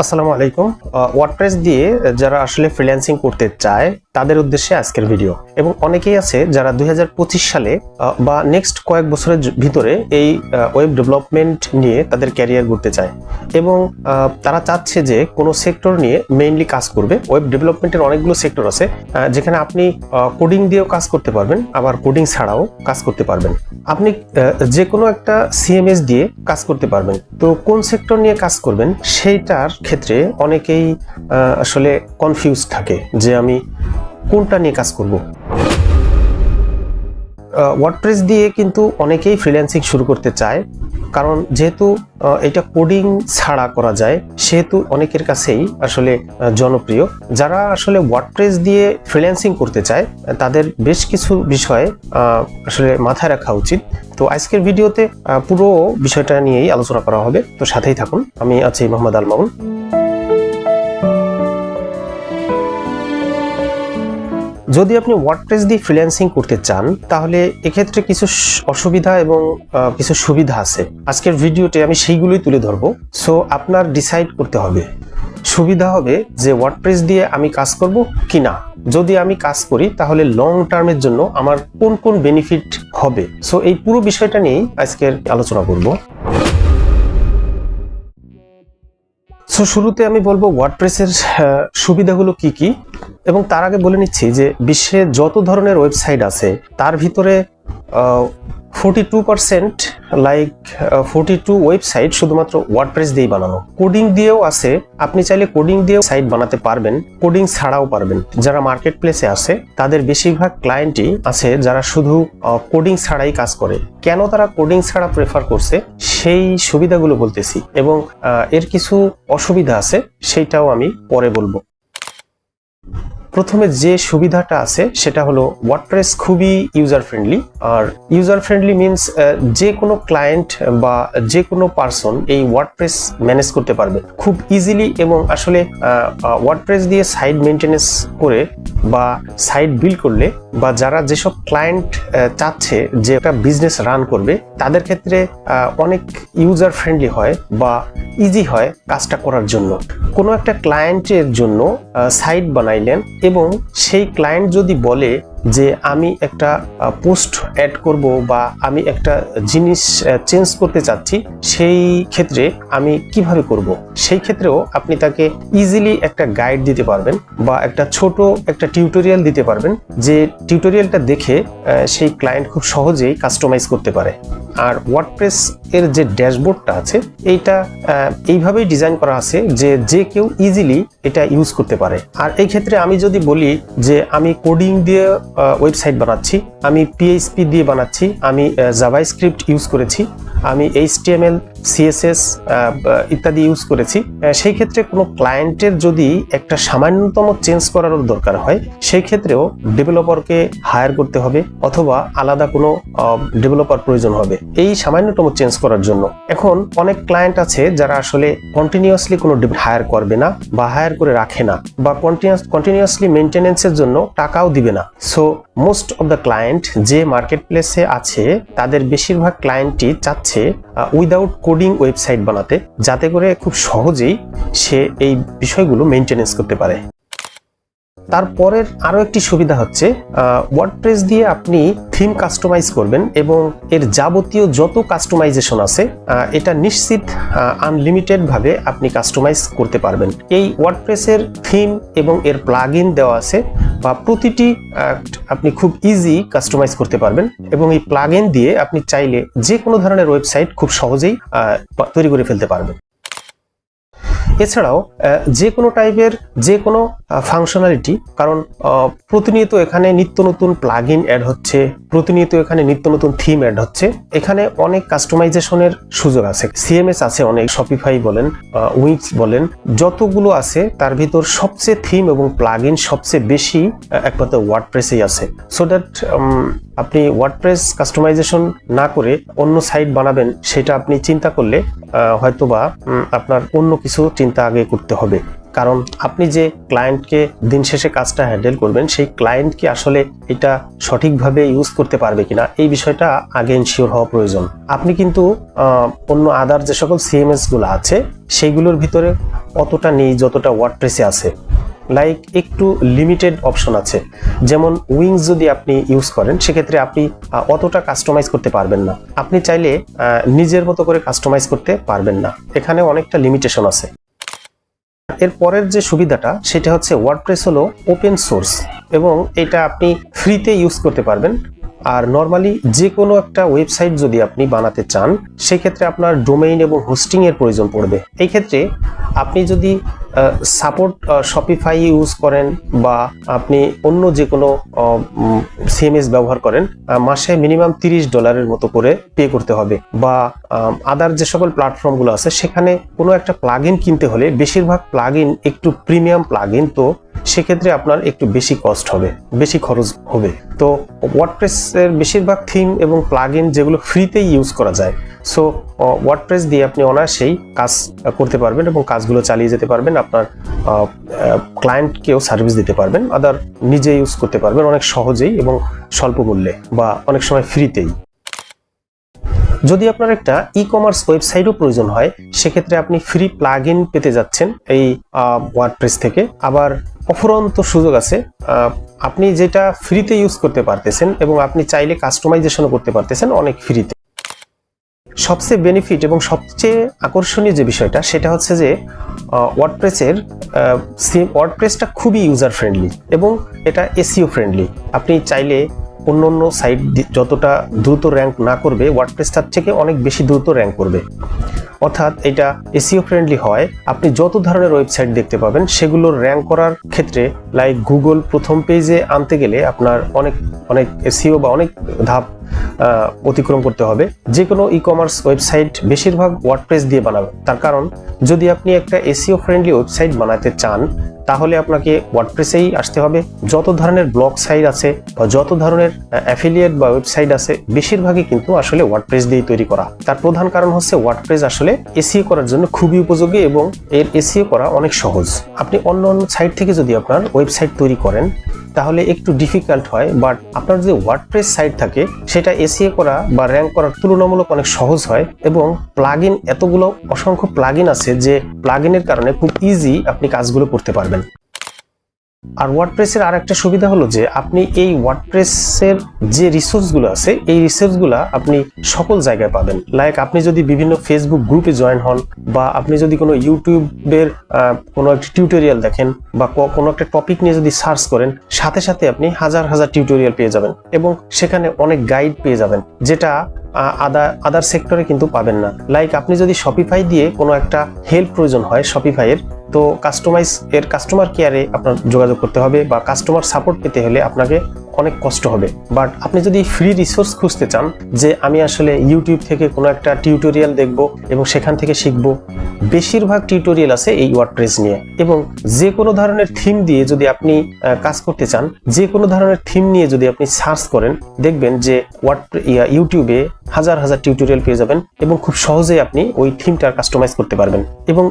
আসসালামু আলাইকুম। ওয়ার্ডপ্রেস দিয়ে যারা আসলে ফ্রিল্যান্সিং করতে চায় তাদের উদ্দেশ্যে আজকের ভিডিও। এবং অনেকেই আছে যারা দুই হাজার পঁচিশ সালে বা নেক্সট কয়েক বছরের ভিতরে এই ওয়েব ডেভেলপমেন্ট নিয়ে তাদের ক্যারিয়ার করতে চায়। এবং তারা চাচ্ছে যে কোনো সেক্টর নিয়ে মেইনলি কাজ করবে। ওয়েব ডেভেলপমেন্টের অনেকগুলো সেক্টর আছে যেখানে আপনি কোডিং দিয়েও কাজ করতে পারবেন, আবার কোডিং ছাড়াও কাজ করতে পারবেন। আপনি যে কোনো একটা সিএমএস দিয়ে কাজ করতে পারবেন। তো কোন সেক্টর নিয়ে কাজ করবেন, সেইটার ক্ষেত্রে অনেকেই আসলে কনফিউজ থাকে যে আমি কোনটা নিয়ে কাজ করব? ওয়ার্ডপ্রেস দিয়ে কিন্তু অনেকেই ফ্রিল্যান্সিং শুরু করতে চায়। কারণ যেহেতু এটা কোডিং ছাড়া করা যায়, সেহেতু অনেকের কাছেই আসলে জনপ্রিয়। যারা আসলে ওয়ার্ডপ্রেস দিয়ে ফ্রিল্যান্সিং করতে চায়, তাদের বেশ কিছু বিষয় আসলে মাথায় রাখা উচিত। তো আজকের ভিডিওতে পুরো বিষয়টা নিয়েই আলোচনা করা হবে। তো সাথেই থাকুন। আমি আছি মোহাম্মদ আল মামুন যদি আপনি ওয়ার্ডপ্রেস দিয়ে ফ্রিল্যান্সিং করতে চান, তাহলে এক্ষেত্রে কিছু অসুবিধা এবং কিছু সুবিধা আছে। আজকের ভিডিওতে আমি সেইগুলোই তুলে ধরবো। সো আপনার ডিসাইড করতে হবে। সুবিধা হবে যে ওয়ার্ডপ্রেস দিয়ে আমি কাজ করব কি না। যদি আমি কাজ করি, তাহলে লং টার্মের জন্য আমার কোন কোন বেনিফিট হবে। সো এই পুরো বিষয়টা নিয়েই আজকের আলোচনা করব। সো শুরুতে আমি বলব ওয়ার্ডপ্রেসের সুবিধাগুলো কি কি? এবং তার আগে বলে নিচ্ছি যে বিশ্বে যত ধরনের ওয়েবসাইট আছে, তার ভিতরে forty two percent like forty two website শুধুমাত্র ওয়ার্ডপ্রেস দিয়েই বানানো। কোডিং দিয়েও আছে। আপনি চাইলে কোডিং দিয়েও সাইট বানাতে পারবেন কোডিং ছাড়াও পারবেন। যারা মার্কেট প্লেসে আছে, তাদের বেশিরভাগ ক্লায়েন্টই আছে যারা শুধু কোডিং ছাড়াই কাজ করে। কেন তারা কোডিং ছাড়া প্রেফার করছে? সেই সুবিধাগুলো বলতেছি এবং এর কিছু অসুবিধা আছে, সেইটাও আমি পরে বলব। প্রথমে যে সুবিধাটা আছে, সেটা হলো ওয়ার্ডপ্রেস খুবই ইউজার ফ্রেন্ডলি আর ইউজার ফ্রেন্ডলি মিনস যে কোনো ক্লায়েন্ট বা যে কোনো পারসন এই ওয়ার্ডপ্রেস ম্যানেজ করতে পারবে। খুব ইজিলি এবং আসলে ওয়ার্ডপ্রেস দিয়ে সাইট মেনটেনেন্স করে বা সাইট বিল্ড করলে বা যারা যেসব ক্লায়েন্ট চাচ্ছে যে একটা বিজনেস রান করবে, তাদের ক্ষেত্রে অনেক ইউজার ফ্রেন্ডলি হয় বা ইজি হয় কাজটা করার জন্য। কোনো একটা ক্লায়েন্টের জন্য সাইট বানাইলেন এবং সেই ক্লায়েন্ট যদি বলে যে আমি একটা পোস্ট অ্যাড করব বা আমি একটা জিনিস চেঞ্জ করতে চাচ্ছি, সেই ক্ষেত্রে আমি কীভাবে করব? সেই ক্ষেত্রেও আপনি তাকে ইজিলি একটা গাইড দিতে পারবেন বা একটা ছোট একটা টিউটোরিয়াল দিতে পারবেন যে টিউটোরিয়ালটা দেখে সেই ক্লায়েন্ট খুব সহজেই কাস্টমাইজ করতে পারে। আর ওয়ার্ডপ্রেস এর যে ড্যাশবোর্ডটা আছে, এইটা এইভাবেই ডিজাইন করা আছে যে যে কেউ ইজিলি এটা ইউজ করতে পারে। আর এই ক্ষেত্রে আমি যদি বলি যে আমি কোডিং দিয়ে ওয়েবসাইট বানাচ্ছি। আমি পিএইচপি দিয়ে বানাচ্ছি। আমি জাভাই স্ক্রিপ্ট ইউজ করেছি। আমি এইচটিএমএল সিএসএস ইত্যাদি ইউজ করেছি সেই ক্ষেত্রে কোনো ক্লায়েন্টের যদি একটা সামান্যতম চেঞ্জ করারও দরকার হয়, সেই ক্ষেত্রেও ডেভেলপারকে হায়ার করতে হবে অথবা আলাদা কোনো ডেভেলপার প্রয়োজন হবে। এই সামান্যতম চেঞ্জ করার জন্য। এখন অনেক ক্লায়েন্ট আছে যারা আসলে কন্টিনিউয়াসলি কোনো হায়ার করবে না বা হায়ার করে রাখে না বা কন্টিনিউয়াস কন্টিনিউয়াসলি মেনটেনেন্সের জন্য টাকাও দিবে না। So most of the client যে মার্কেট প্লেসে আছে, তাদের বেশিরভাগ ক্লায়েন্টই চাচ্ছে উইদাউট কোডিং ওয়েবসাইট বানাতে, যাতে করে খুব সহজেই সে এই বিষয়গুলো মেনটেনেন্স করতে পারে। তারপরের আরও একটি সুবিধা হচ্ছে ওয়ার্ডপ্রেস দিয়ে আপনি থিম কাস্টমাইজ করবেন এবং এর যাবতীয় যত কাস্টমাইজেশন আছে এটা নিশ্চিত আনলিমিটেড ভাবে আপনি কাস্টমাইজ করতে পারবেন। এই ওয়ার্ডপ্রেসের থিম এবং এর প্লাগ দেওয়া আছে বা প্রতিটি অ্যাক্ট আপনি খুব ইজি কাস্টমাইজ করতে পারবেন এবং এই প্লাগ দিয়ে আপনি চাইলে যে কোনো ধরনের ওয়েবসাইট খুব সহজেই তৈরি করে ফেলতে পারবেন। এছাড়াও যে কোনো টাইপের যে কোনো ফাংশনালিটি কারণ প্রতিনিয়ত এখানে নিত্য নতুন প্লাগ ইন অ্যাড হচ্ছে প্রতিনিয়ত এখানে নিত্য নতুন থিম অ্যাড হচ্ছে। এখানে অনেক কাস্টমাইজেশনের সুযোগ আছে। সিএমএস আছে অনেক শপিফাই বলেন উইক্স বলেন, যতগুলো আছে তার ভিতর সবচেয়ে থিম এবং প্লাগ ইন সবচেয়ে বেশি একমাত্র ওয়ার্ডপ্রেসেই আছে। সো দ্যাট আপনি ওয়ার্ডপ্রেস কাস্টমাইজেশন না করে অন্য সাইট বানাবেন, সেটা আপনি চিন্তা করলে হয়তোবা আপনার অন্য কিছু চিন্তা আগে করতে হবে। কারণ আপনি যে ক্লায়েন্টকে দিন শেষে কাজটা হ্যান্ডেল করবেন, সেই ক্লায়েন্ট কি আসলে এটা সঠিকভাবে ইউজ করতে পারবে কিনা, এই বিষয়টা আগে ইনশিওর হওয়া প্রয়োজন। আপনি কিন্তু অন্য আদার যে সকল সিএমএসগুলো আছে, সেইগুলোর ভিতরে অতটা নেই যতটা ওয়ার্ডপ্রেসে আছে। লাইক একটু লিমিটেড অপশন আছে। যেমন উইংস যদি আপনি ইউজ করেন, সেক্ষেত্রে আপনি অতটা কাস্টমাইজ করতে পারবেন না। আপনি চাইলে নিজের মতো করে কাস্টমাইজ করতে পারবেন না। এখানে অনেকটা লিমিটেশন আছে। এর পরের যে সুবিধাটা, সেটা হচ্ছে ওয়ার্ডপ্রেস হলো ওপেন সোর্স এবং এটা আপনি ফ্রিতে ইউজ করতে পারবেন। আর নর্মালি যে কোনো একটা ওয়েবসাইট যদি আপনি বানাতে চান, সেক্ষেত্রে আপনার ডোমেইন এবং হোস্টিংয়ের প্রয়োজন পড়বে। এই ক্ষেত্রে আপনি যদি সাপোর্ট শপিফাই ইউজ করেন বা আপনি অন্য যে কোনো সিএমএস ব্যবহার করেন মাসে মিনিমাম তিরিশ ডলারের মতো করে পে করতে হবে। বা আদার যে সকল প্ল্যাটফর্মগুলো আছে, সেখানে কোনো একটা প্লাগ কিনতে হলে বেশিরভাগ প্লাগ একটু প্রিমিয়াম প্লাগ তো সেক্ষেত্রে আপনার একটু বেশি কস্ট হবে, বেশি খরচ হবে। তো ওয়ার্ডপ্রেসের বেশিরভাগ থিম এবং প্লাগ যেগুলো ফ্রিতেই ইউজ করা যায় সো ওয়ার্ডপ্রেস দিয়ে আপনি অনায়াসেই কাজ করতে পারবেন এবং কাজগুলো চালিয়ে যেতে পারবেন, আপনার ক্লায়েন্টকেও সার্ভিস দিতে পারবেন। আদার নিজে ইউজ করতে পারবেন, অনেক সহজেই এবং স্বল্প মূল্যে বা অনেক সময় ফ্রিতেই যদি আপনার একটা ই কমার্স ওয়েবসাইটও প্রয়োজন হয়, সেক্ষেত্রে আপনি ফ্রি প্লাগ পেতে যাচ্ছেন এই ওয়ার্ডপ্রেস থেকে। আবার অফুরন্ত সুযোগ আছে আপনি যেটা ফ্রিতে ইউজ করতে পারতেছেন এবং আপনি চাইলে কাস্টমাইজেশনও করতে পারতেছেন অনেক ফ্রিতে সবচেয়ে বেনিফিট এবং সবচেয়ে আকর্ষণীয় যে বিষয়টা, সেটা হচ্ছে যে ওয়ার্ডপ্রেসের ওয়ার্ডপ্রেসটা খুবই ইউজার ফ্রেন্ডলি এবং এটা এসিও ফ্রেন্ডলি আপনি চাইলে অন্য অন্য সাইট যতটা দ্রুত র্যাঙ্ক না করবে ওয়ার্ডপ্রেস তার থেকে অনেক বেশি দ্রুত র্যাঙ্ক করবে। অর্থাৎ এটা এসিও ফ্রেন্ডলি হয়। আপনি যত ধরনের ওয়েবসাইট দেখতে পাবেন, সেগুলোর র্যাঙ্ক করার ক্ষেত্রে লাইক গুগল প্রথম পেজে আনতে গেলে আপনার অনেক অনেক এসিও বা অনেক ধাপ অতিক্রম করতে হবে। যে কোনো ই কমার্স ওয়েবসাইট বেশিরভাগ ওয়ার্ডপ্রেস দিয়ে বানাবে। তার কারণ, যদি আপনি একটা এসিও ফ্রেন্ডলি ওয়েবসাইট বানাতে চান, তাহলে আপনাকে ওয়ার্ডপ্রেসেই আসতে হবে। যত ধরনের ব্লগ সাইট আছে বা যত ধরনের অ্যাফিলিয়েট বা ওয়েবসাইট আছে, বেশিরভাগই কিন্তু আসলে ওয়ার্ডপ্রেস দিয়ে তৈরি করা। তার প্রধান কারণ হচ্ছে ওয়ার্ডপ্রেস আসলে এসিও করার জন্য খুবই উপযোগী এবং এর এসিও করা অনেক সহজ। আপনি অন্য অন্য সাইট থেকে যদি আপনার ওয়েবসাইট তৈরি করেন তাহলে একটু ডিফিকাল্ট হয় বাট আপনার যে ওয়ার্ডপ্রেস সাইট থাকে, সেটা এসিএ করা বা র্যাঙ্ক করার তুলনামূলক অনেক সহজ হয় এবং প্লাগ ইন এতগুলো অসংখ্য প্লাগ আছে যে প্লাগ কারণে খুব ইজি আপনি কাজগুলো করতে পারবেন। আর ওয়ার্ডপ্রেসের আর একটা সুবিধা হলো যে আপনি এই ওয়ার্ডপ্রেসের যে রিসোর্সগুলো আছে, এই রিসোর্সগুলো আপনি সকল জায়গায় পাবেন। লাইক আপনি যদি বিভিন্ন ফেসবুক গ্রুপে জয়েন হন বা আপনি যদি কোনো ইউটিউবের কোনো একটা টিউটোরিয়াল দেখেন বা কোনো একটা টপিক নিয়ে যদি সার্চ করেন, সাথে সাথে আপনি হাজার হাজার টিউটোরিয়াল পেয়ে যাবেন এবং সেখানে অনেক গাইড পেয়ে যাবেন যেটা আদার আদার সেক্টরে কিন্তু পাবেন না। লাইক আপনি যদি শপিফাই দিয়ে কোনো একটা হেল্প প্রয়োজন হয় শপিফাইয়ের তো কাস্টমাইজ এর কাস্টমার কেয়ারে আপনার যোগাযোগ করতে হবে বা কাস্টমার সাপোর্ট পেতে হলে আপনাকে অনেক কষ্ট হবে। বাট আপনি যদি ফ্রি রিসোর্স খুঁজতে চান যে আমি আসলে ইউটিউব থেকে কোনো একটা টিউটোরিয়াল দেখব এবং সেখান থেকে শিখব, বেশিরভাগ টিউটোরিয়াল আছে এই ওয়ার্ডপ্রেস নিয়ে। এবং যে কোনো ধরনের থিম দিয়ে যদি আপনি কাজ করতে চান, যে কোনো ধরনের থিম নিয়ে যদি আপনি সার্চ করেন, দেখবেন যে ওয়ার্ড ইউটিউবে হাজার হাজার টিউটোরিয়াল পেয়ে যাবেন এবং খুব সহজেই আপনি ওই থিমটার কাস্টমাইজ করতে পারবেন এবং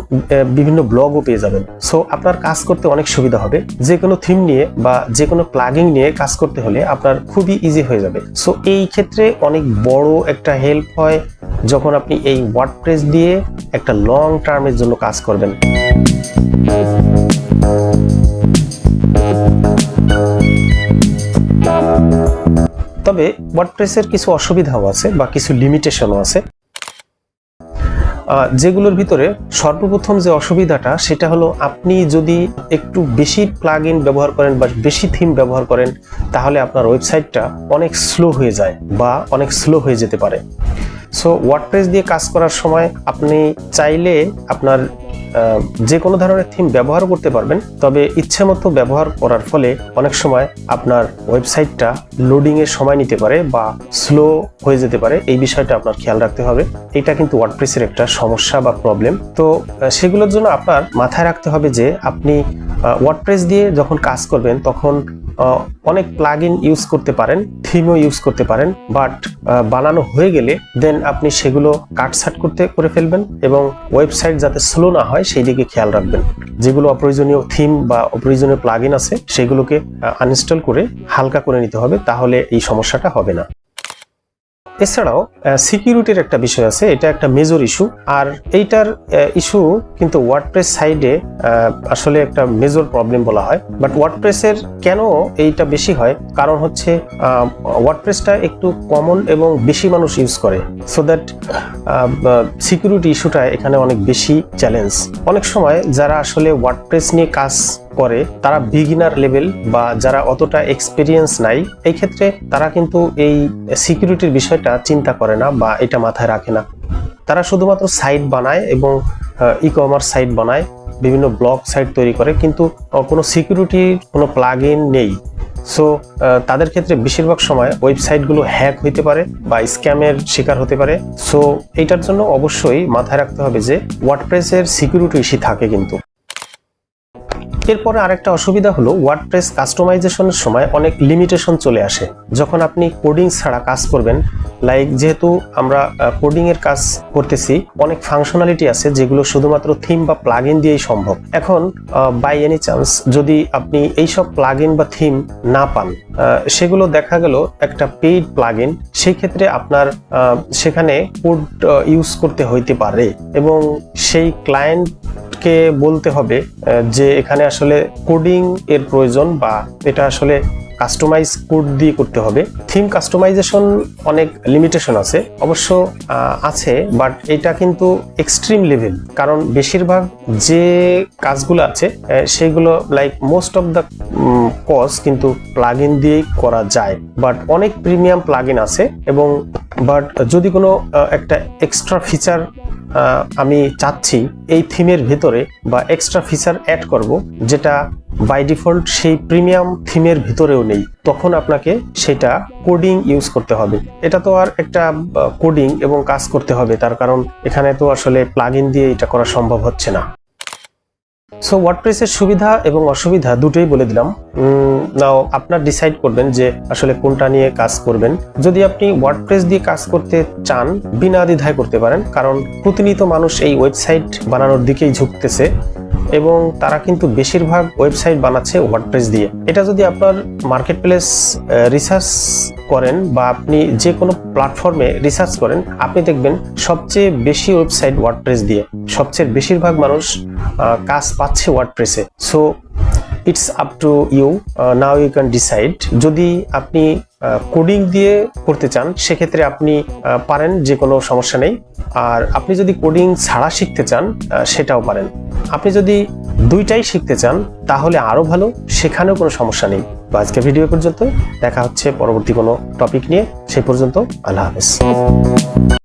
বিভিন্ন ব্লগও পেয়ে যাবেন। সো আপনার কাজ করতে অনেক সুবিধা হবে। যে কোনো থিম নিয়ে বা যে কোনো প্লাগিং নিয়ে কাজ করতে হলে আপনার খুবই ইজি হয়ে যাবে। সো এই ক্ষেত্রে অনেক বড় একটা হেল্প হয় যখন আপনি এই ওয়ার্ডপ্রেস দিয়ে একটা লং টার্মের জন্য কাজ করবেন। তবে ওয়ার্ডপ্রেসের কিছু অসুবিধাও আছে বা কিছু লিমিটেশনও আছে। যেগুলোর ভিতরে সর্বপ্রথম যে অসুবিধাটা, সেটা হলো আপনি যদি একটু বেশি প্লাগ ব্যবহার করেন বা বেশি থিম ব্যবহার করেন, তাহলে আপনার ওয়েবসাইটটা অনেক স্লো হয়ে যায় বা অনেক স্লো হয়ে যেতে পারে। সো ওয়ার্ডপ্রেস দিয়ে কাজ করার সময় আপনি চাইলে আপনার যে কোনো ধরনের থিম ব্যবহার করতে পারবেন, তবে ইচ্ছে মতো ব্যবহার করার ফলে অনেক সময় আপনার ওয়েবসাইটটা লোডিংয়ের সময় নিতে পারে বা স্লো হয়ে যেতে পারে। এই বিষয়টা আপনার খেয়াল রাখতে হবে। এটা কিন্তু ওয়ার্ডপ্রেসের একটা সমস্যা বা প্রবলেম তো সেগুলোর জন্য আপনার মাথায় রাখতে হবে যে আপনি ওয়ার্ডপ্রেস দিয়ে যখন কাজ করবেন, তখন অনেক প্লাগ ইউজ করতে পারেন থিমও ইউজ করতে পারেন বাট বানানো হয়ে গেলে দেন আপনি সেগুলো কাটসাট করতে, করে ফেলবেন এবং ওয়েবসাইট যাতে স্লো না হয়, সেই দিকে খেয়াল রাখবেন। যেগুলো অপ্রয়োজনীয় থিম বা অপ্রয়োজনীয় প্লাগ আছে, সেগুলোকে আনইনস্টল করে হালকা করে নিতে হবে, তাহলে এই সমস্যাটা হবে না। এছাড়াও সিকিউরিটির একটা বিষয় আছে, এটা একটা মেজর ইস্যু আর এইটার ইস্যু কিন্তু ওয়ার্ডপ্রেস সাইডে আসলে একটা মেজর প্রবলেম বলা হয়। বাট ওয়ার্ডপ্রেসের কেন এইটা বেশি হয়? কারণ হচ্ছে ওয়ার্ডপ্রেসটা একটু কমন এবং বেশি মানুষ ইউজ করে সো দ্যাট সিকিউরিটি ইস্যুটা এখানে অনেক বেশি চ্যালেঞ্জ অনেক সময় যারা আসলে ওয়ার্ডপ্রেস নিয়ে কাজ করে তারা বিগিনার লেভেল বা যারা অতটা এক্সপিরিয়েন্স নাই, এই ক্ষেত্রে তারা কিন্তু এই সিকিউরিটির বিষয়টা চিন্তা করে না বা এটা মাথায় রাখে না। তারা শুধুমাত্র সাইট বানায় এবং ই কমার্স সাইট বানায়, বিভিন্ন ব্লগ সাইট তৈরি করে, কিন্তু কোনো সিকিউরিটির কোনো প্লাগ নেই। সো তাদের ক্ষেত্রে বেশিরভাগ সময় ওয়েবসাইটগুলো হ্যাক হইতে পারে বা স্ক্যামের শিকার হতে পারে। সো এইটার জন্য অবশ্যই মাথায় রাখতে হবে যে ওয়ার্ডপ্রেসের সিকিউরিটি ইস্যু থাকে কিন্তু। এরপরে আরেকটা অসুবিধা হলো ওয়ার্ডপ্রেস কাস্টমাইজেশনের সময় অনেক লিমিটেশন চলে আসে। যখন আপনি কোডিং ছাড়া কাজ করবেন লাইক যেহেতু আমরা কোডিং এর কাজ করতেছি, অনেক ফাংশনালিটি আছে যেগুলো শুধুমাত্র থিম বা প্লাগ দিয়েই সম্ভব। এখন বাই এনি চান্স যদি আপনি এইসব প্লাগ বা থিম না পান সেগুলো দেখা গেল একটা পেইড প্লাগ সেই ক্ষেত্রে আপনার সেখানে কোড ইউজ করতে হইতে পারে এবং সেই ক্লায়েন্ট কে বলতে হবে যে এখানে আসলে কোডিং এর প্রয়োজন বা এটা আসলে কাস্টমাইজ কোড দিয়ে করতে হবে। থিম কাস্টমাইজেশন অনেক লিমিটেশন আছে, অবশ্য আছে বাট এটা কিন্তু এক্সট্রিম লেভেল কারণ বেশিরভাগ যে কাজগুলো আছে সেগুলো like most of the cause কিন্তু প্লাগ ইন দিয়েই করা যায়। বাট অনেক প্রিমিয়াম প্লাগ ইন আছে এবং বাট যদি কোনো একটা এক্সট্রা ফিচার আমি চাচ্ছি এই থিমের ভিতরে বা এক্সট্রা ফিচার অ্যাড করব, যেটা বাই ডিফল্ট সেই প্রিমিয়াম থিমের ভিতরেও নেই। তখন আপনাকে সেটা কোডিং ইউজ করতে হবে। এটা তো আর একটা কোডিং এবং কাজ করতে হবে, তার কারণ এখানে তো আসলে প্লাগ দিয়ে এটা করা সম্ভব হচ্ছে না। সো ওয়ার্ডপ্রেসের সুবিধা এবং অসুবিধা দুটোই বলে দিলাম। নাও আপনার ডিসাইড করবেন যে আসলে কোনটা নিয়ে কাজ করবেন। যদি আপনি ওয়ার্ডপ্রেস দিয়ে কাজ করতে চান, বিনা দ্বিধায় করতে পারেন, কারণ প্রতিনিয়ত মানুষ এই ওয়েবসাইট বানানোর দিকেই ঝুঁকতেছে। এবং তারা কিন্তু বেশিরভাগ ওয়েবসাইট বানাচ্ছে ওয়ার্ডপ্রেস দিয়ে। এটা যদি আপনার মার্কেট প্লেস রিসার্চ করেন বা আপনি যে কোনো প্ল্যাটফর্মে রিসার্চ করেন, আপনি দেখবেন সবচেয়ে বেশি ওয়েবসাইট ওয়ার্ডপ্রেস দিয়ে। সবচেয়ে বেশিরভাগ মানুষ কাজ পাচ্ছে ওয়ার্ডপ্রেসে so it's up to you now you can decide. যদি আপনি কোডিং দিয়ে করতে চান, সেক্ষেত্রে আপনি পারেন, যে কোনো সমস্যা নেই। আর আপনি যদি কোডিং ছাড়া শিখতে চান সেটাও পারেন। আপনি যদি দুইটাই শিখতে চান, তাহলে আরও ভালো, সেখানেও কোনো সমস্যা নেই। তো আজকে ভিডিও পর্যন্ত দেখা হচ্ছে পরবর্তী কোনো টপিক নিয়ে। সেই পর্যন্ত, আল্লাহ হাফেজ।